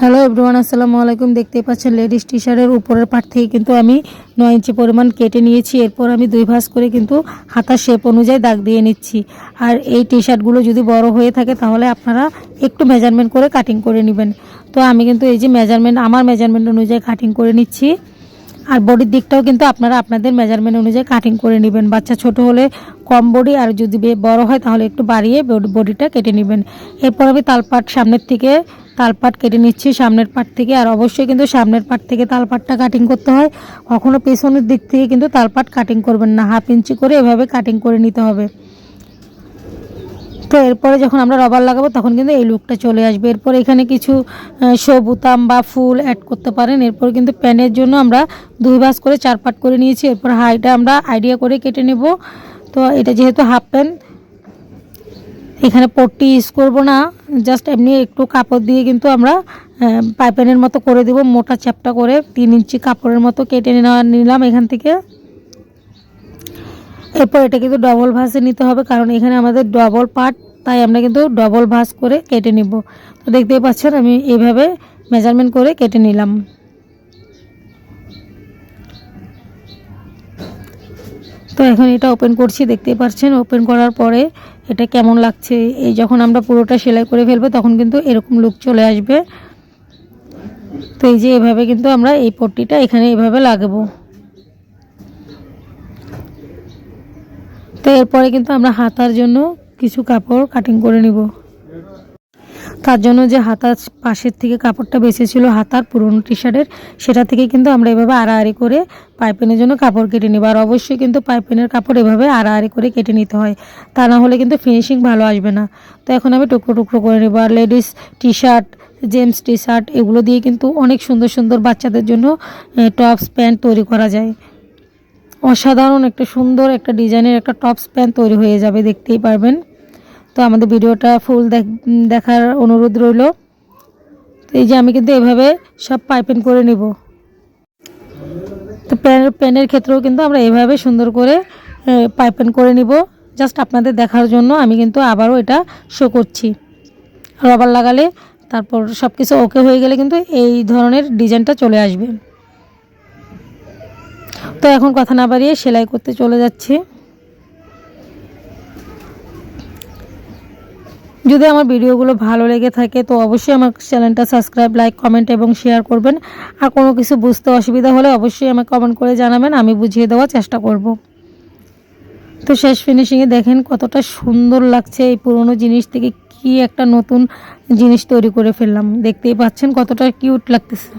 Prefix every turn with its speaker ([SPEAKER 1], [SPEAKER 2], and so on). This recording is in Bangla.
[SPEAKER 1] হ্যালো এভরিওয়ান আসসালামু আলাইকুম। দেখতে পাচ্ছেন লেডিস টি শার্টের উপরের পার্ট থেকে কিন্তু আমি নয় ইঞ্চি পরিমাণ কেটে নিয়েছি। এরপর আমি দুই ভাঁজ করে কিন্তু হাতার শেপ অনুযায়ী দাগ দিয়ে নিচ্ছি। আর এই টি শার্টগুলো যদি বড় হয়ে থাকে তাহলে আপনারা একটু মেজারমেন্ট করে কাটিং করে নেবেন। তো আমি কিন্তু এই যে মেজারমেন্ট আমার মেজারমেন্ট অনুযায়ী কাটিং করে নিচ্ছি। আর বডির দিকটাও কিন্তু আপনারা আপনাদের মেজারমেন্ট অনুযায়ী কাটিং করে নেবেন। বাচ্চা ছোট হলে কম বডি আর যদি বড় হয় তাহলে একটু বাড়িয়ে বডি- বডিটা কেটে নেবেন। এরপর আমি তালপাট সামনের থেকে তালপাট কেটে নিচ্ছি সামনের পাট থেকে। আর অবশ্যই কিন্তু সামনের পাট থেকে তালপাটটা কাটিং করতে হয়। কখনো পেছনের দিক থেকে কিন্তু তালপাট কাটিং করবেন না। হাফ ইঞ্চি করে এভাবে কাটিং করে নিতে হবে। তো এরপরে যখন আমরা রবার লাগাবো, তখন কিন্তু এই লুকটা চলে আসবে। এরপর এখানে কিছু সবুতাম বা ফুল অ্যাড করতে পারেন। এরপর কিন্তু প্যানের জন্য আমরা দুই ভাঁজ করে চার পাট করে নিয়েছি। এরপর হাইটা আমরা আইডিয়া করে কেটে নেব। তো এটা যেহেতু হাফ প্যান্ট এখানে পট্টি ইউজ করব না। জাস্ট এমনি একটু কাপড় দিয়ে কিন্তু আমরা পাইপেনের মতো করে দেব। মোটা চ্যাপটা করে তিন ইঞ্চি কাপড়ের মতো কেটে নিলাম এখান থেকে। এরপর এটা কিন্তু ডবল ভাঁজে নিতে হবে, কারণ এখানে আমাদের ডবল পার্ট তাই আমরা কিন্তু ডবল ভাঁজ করে কেটে নিব। তো দেখতেই পাচ্ছেন, আমি এইভাবে মেজারমেন্ট করে কেটে নিলাম। তো এখন এটা ওপেন করছি, দেখতেই পাচ্ছেন ওপেন করার পরে এটা কেমন লাগছে? এই যখন আমরা পুরোটা সেলাই করে ফেলব, তখন কিন্তু এরকম লুক চলে আসবে। তো এই যে এভাবে কিন্তু আমরা এই পট্টিটা এখানে এভাবে লাগাবো। তো এরপরে কিন্তু আমরা হাতার জন্য কিছু কাপড় কাটিং করে নিব। তার জন্য যে হাতার পাশের থেকে কাপড়টা বেঁচে ছিল হাতার পুরনো টি শার্টের সেটা থেকে কিন্তু আমরা এভাবে আড়াআড়ি করে পাইপেনের জন্য কাপড় কেটে নিব। আর অবশ্যই কিন্তু পাইপেনের কাপড় এভাবে আড়াআড়ি করে কেটে নিতে হয়। তা না হলে কিন্তু ফিনিশিং ভালো আসবে না। তো এখন আমি টুকরো টুকরো করে নেব। আর ladies T shirt gents T shirt এগুলো দিয়ে কিন্তু অনেক সুন্দর সুন্দর বাচ্চাদের জন্য টপস প্যান্ট তৈরি করা যায়। অসাধারণ একটা সুন্দর একটা ডিজাইনের একটা টপস প্যান্ট তৈরি হয়ে যাবে, দেখতেই পারবেন। তো আমাদের ভিডিওটা ফুল দেখার অনুরোধ রইল। এই যে আমি কিন্তু এভাবে সব পাইপিং করে নিব। তো প্যান, প্যানের ক্ষেত্রেও কিন্তু আমরা এভাবে সুন্দর করে পাইপিং করে নিব। জাস্ট আপনাদের দেখার জন্য আমি কিন্তু আবারও এটা শো করছি। রবার লাগালে তারপর সব কিছু ওকে হয়ে গেলে কিন্তু এই ধরনের ডিজাইনটা চলে আসবে। তো এখন কথা না বাড়িয়ে সেলাই করতে চলে যাচ্ছি। যদি আমার ভিডিওগুলো ভালো লেগে থাকে তো অবশ্যই আমার চ্যানেলটা সাবস্ক্রাইব, লাইক, কমেন্ট এবং শেয়ার করবেন। আর কোনো কিছু বুঝতে অসুবিধা হলে অবশ্যই আমাকে কমেন্ট করে জানাবেন, আমি বুঝিয়ে দেওয়ার চেষ্টা করব। তো শেষ ফিনিশিংয়ে দেখেন কতটা সুন্দর লাগছে এই পুরনো জিনিস থেকে কি একটা নতুন জিনিস তৈরি করে ফেললাম। দেখতেই পাচ্ছেন কতটা কিউট লাগতেছে।